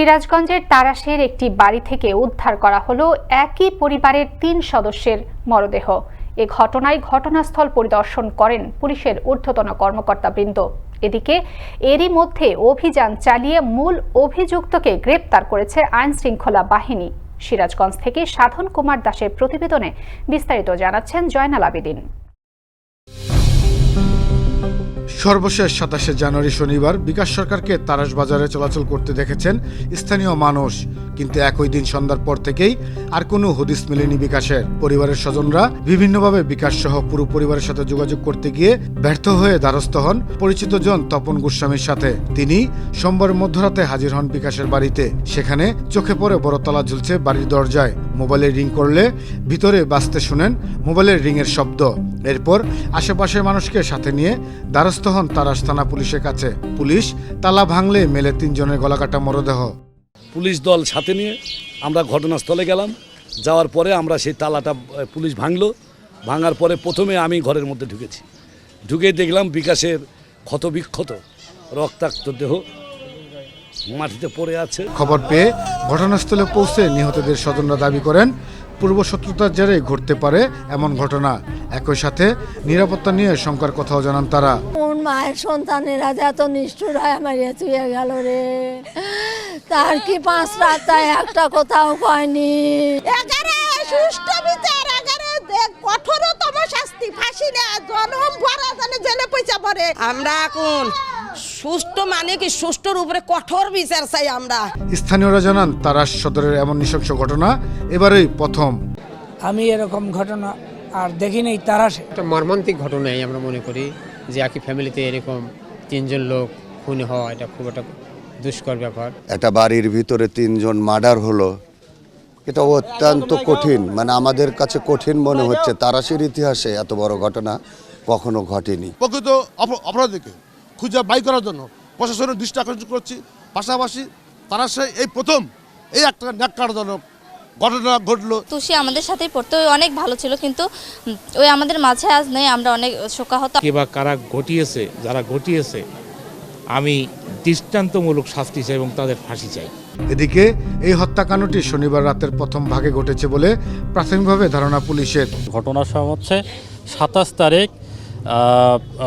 সিরাজগঞ্জের তারাশের একটি বাড়ি থেকে উদ্ধার করা হলো একই পরিবারের তিন সদস্যের মরদেহ। এ ঘটনায় ঘটনাস্থল পরিদর্শন করেন পুলিশের ঊর্ধ্বতন কর্মকর্তাবৃন্দ। এদিকে এরই মধ্যে অভিযান চালিয়ে মূল অভিযুক্তকে গ্রেপ্তার করেছে আইন শৃঙ্খলা বাহিনী। সিরাজগঞ্জ থেকে সাধন কুমার দাসের প্রতিবেদনে বিস্তারিত জানাচ্ছেন জয়নাল আবেদিন। সর্বশেষ সাতাশে জানুয়ারি শনিবার বিকাশ সরকারকে তারাস বাজারে চলাচল করতে দেখেছেন স্থানীয় মানুষ। কিন্তু একই দিন সন্ধ্যার পর থেকেই আর কোনো হদিস মেলেনি বিকাশের। পরিবারের স্বজনরা বিভিন্নভাবে বিকাশ সহ পুরো পরিবারের সাথে যোগাযোগ করতে গিয়ে ব্যর্থ হয়ে দ্বারস্থ হন পরিচিত জন তপন গোস্বামীর সাথে। তিনি সোমবার মধ্যরাতে হাজির হন বিকাশের বাড়িতে। সেখানে চোখে পড়ে বড় তলা ঝুলছে বাড়ির দরজায়। মোবাইলে রিং করলে ভিতরে বাঁচতে শুনেন মোবাইলের রিংয়ের শব্দ। এরপর আশেপাশের মানুষকে সাথে নিয়ে দ্বারস্থ হন তারাস থানা পুলিশের কাছে। পুলিশ তালা ভাঙলে মেলে তিনজনের গলাকাটা মরদেহ। পুলিশ দল সাথে নিয়ে আমরা ঘটনাস্থলে গেলাম। যাওয়ার পরে আমরা সেই তালাটা পুলিশ ভাঙলো। ভাঙার পরে প্রথমে আমি ঘরের মধ্যে ঢুকেছি। ঢুকে দেখলাম বিকাশের ক্ষতবিক্ষত রক্তাক্ত দেহ মাটিতে পড়ে আছে। খবর পেয়ে ঘটনাস্থলে পৌঁছে নিহতদের স্বজনরা দাবি করেন পূর্ব শত্রুতার জেরে ঘটতে পারে এমন ঘটনা। একই সাথে নিরাপত্তা নিয়ে শঙ্কার কথাও জানান তারা। মায়ের সন্তানেরা যে এত নিষ্ঠুর হয় আমার গেল রে? তার কি পাঁচ রাস্তায় একটা কোথাও কয়নি? এগারে সুষ্ঠু বিচার এগারে দেখ কঠোরতম শাস্তি ফাঁসি না জনম ভরা জানে জেলে পয়সা পড়ে। আমরা এখন সুষ্ঠু মানে কি সুষ্ঠুর উপরে কঠোর বিচার চাই আমরা? স্থানীয়রা জানান তারাস সদরের এমন নৃশংস ঘটনা এবারেই প্রথম। আমি এরকম ঘটনা আর দেখিনি তারা একটা মর্মান্তিক ঘটনাই আমরা মনে করি যে একই ফ্যামিলিতে এরকম তিনজন লোক খুন হওয়া এটা খুব একটা দুষ্কর ব্যাপার। একটা বাড়ির ভিতরে তিনজন মার্ডার হলো এটা অত্যন্ত কঠিন। মানে আমাদের কাছে কঠিন মনে হচ্ছে তারাশির ইতিহাসে এত বড় ঘটনা কখনো ঘটেনি। প্রকৃত অপ- অপরাধীকে খুঁজে বাই করার জন্য প্রশাসনের দৃষ্টি আকর্ষণ করছি। পাশাপাশি তারা সে এই প্রথম এই একটা ন্যাক্কারজনক ঘটনা ঘটলো। তুষি আমাদের সাথে পড়তে অনেক ভালো ছিল কিন্তু ওই আমাদের মাঝে আজ নেই আমরা অনেক শোকাহত। কে বা কারা ঘটিয়েছে যারা ঘটিয়েছে আমি দৃষ্টান্তমূলক শাস্তি চাই এবং তাদের ফাঁসি চাই। এদিকে এই হত্যাকাণ্ডটি শনিবার রাতের প্রথম ভাগে ঘটেছে বলে প্রাথমিকভাবে ধারণা পুলিশের। ঘটনার সময় হচ্ছে সাতাশ তারিখ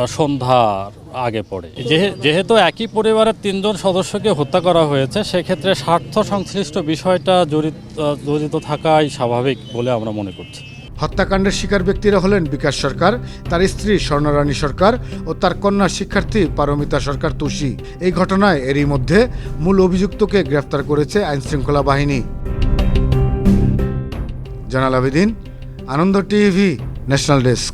সন্ধ্যার আগে পড়ে। যেহে- যেহেতু একই পরিবারের তিনজন সদস্যকে হত্যা করা হয়েছে সেক্ষেত্রে স্বার্থ সংশ্লিষ্ট বিষয়টা জড়িত জড়িত থাকাই স্বাভাবিক বলে আমরা মনে করছি। হত্যাকাণ্ডের শিকার ব্যক্তিরা হলেন বিকাশ সরকার, তার স্ত্রী স্বর্ণারানী সরকার ও তার কন্যা শিক্ষার্থী পারমিতা সরকার তুষি এই ঘটনায় এরই মধ্যে মূল অভিযুক্তকে গ্রেফতার করেছে আইনশৃঙ্খলা বাহিনী। জানাল Abedin, Ananda TV, national desk.